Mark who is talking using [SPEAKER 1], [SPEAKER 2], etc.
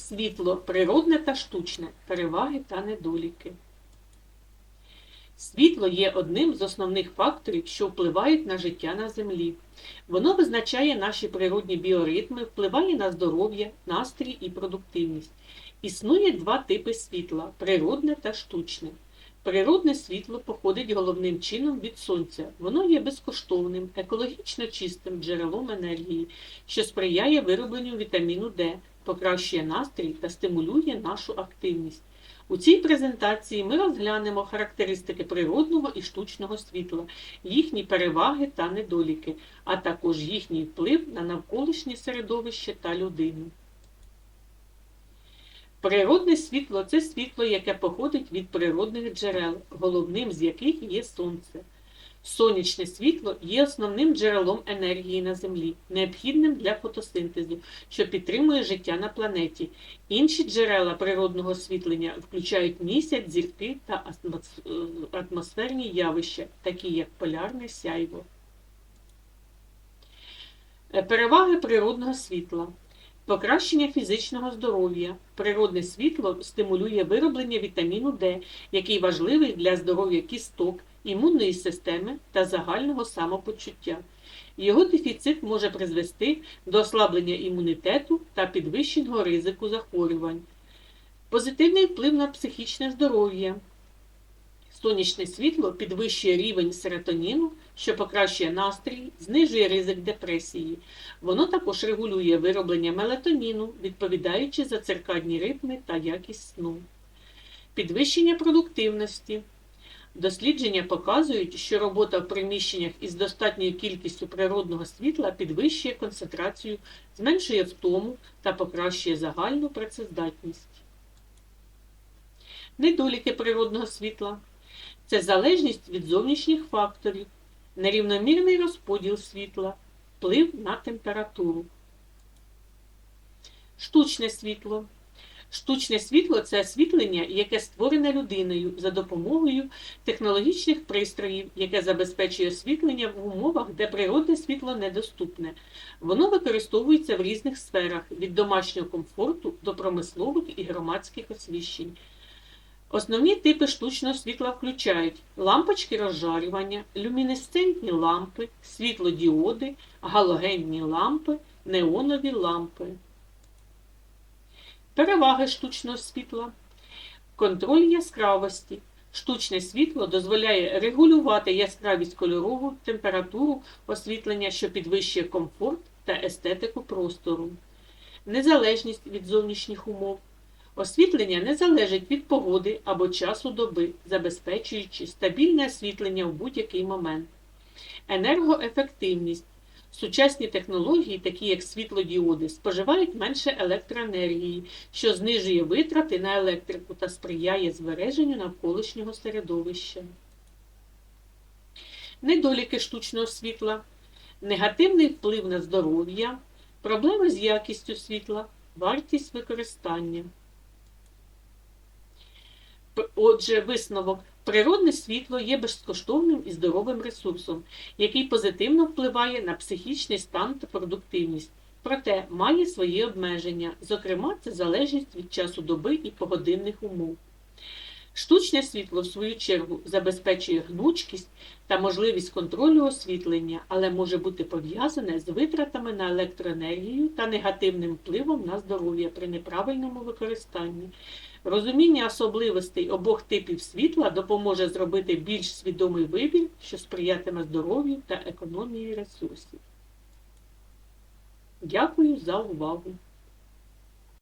[SPEAKER 1] Світло природне та штучне, переваги та недоліки. Світло є одним з основних факторів, що впливають на життя на Землі. Воно визначає наші природні біоритми, впливає на здоров'я, настрій і продуктивність. Існує два типи світла природне та штучне. Природне світло походить головним чином від сонця. Воно є безкоштовним, екологічно чистим джерелом енергії, що сприяє виробленню вітаміну Д, покращує настрій та стимулює нашу активність. У цій презентації ми розглянемо характеристики природного і штучного світла, їхні переваги та недоліки, а також їхній вплив на навколишнє середовище та людину. Природне світло це світло, яке походить від природних джерел, головним з яких є сонце. Сонячне світло є основним джерелом енергії на Землі, необхідним для фотосинтезу, що підтримує життя на планеті. Інші джерела природного освітлення включають місяць, зірки та атмосферні явища, такі як полярне сяйво. Е, Переваги природного світла. Покращення фізичного здоров'я. Природне світло стимулює вироблення вітаміну Д, який важливий для здоров'я кісток, імунної системи та загального самопочуття. Його дефіцит може призвести до ослаблення імунітету та підвищеного ризику захворювань. Позитивний вплив на психічне здоров'я. Сонячне світло підвищує рівень серотоніну, що покращує настрій, знижує ризик депресії. Воно також регулює вироблення мелатоніну, відповідаючи за циркадні ритми та якість сну. Підвищення продуктивності. Дослідження показують, що робота в приміщеннях із достатньою кількістю природного світла підвищує концентрацію, зменшує втому та покращує загальну працездатність. Недоліки природного світла це залежність від зовнішніх факторів, нерівномірний розподіл світла, вплив на температуру. Штучне світло. Штучне світло це освітлення, яке створене людиною за допомогою технологічних пристроїв, яке забезпечує освітлення в умовах, де природне світло недоступне. Воно використовується в різних сферах від домашнього комфорту до промислових і громадських освіщень. Основні типи штучного світла включають лампочки розжарювання, люмінесцентні лампи, світлодіоди, галогенні лампи, неонові лампи. Переваги штучного світла. Контроль яскравості. Штучне світло дозволяє регулювати яскравість кольорову, температуру освітлення, що підвищує комфорт та естетику простору. Незалежність від зовнішніх умов. Освітлення не залежить від погоди або часу доби, забезпечуючи стабільне освітлення в будь-який момент. Енергоефективність. Сучасні технології, такі як світлодіоди, споживають менше електроенергії, що знижує витрати на електрику та сприяє збереженню навколишнього середовища. Недоліки штучного світла, негативний вплив на здоров'я, проблеми з якістю світла, вартість використання. Отже, висновок. Природне світло є безкоштовним і здоровим ресурсом, який позитивно впливає на психічний стан та продуктивність. Проте має свої обмеження, зокрема, це залежність від часу доби і погодинних умов. Штучне світло, в свою чергу, забезпечує гнучкість та можливість контролю освітлення, але може бути пов'язане з витратами на електроенергію та негативним впливом на здоров'я при неправильному використанні. Розуміння особливостей обох типів світла допоможе зробити більш свідомий вибір, що сприятиме здоров'ю та економії ресурсів. Дякую за увагу!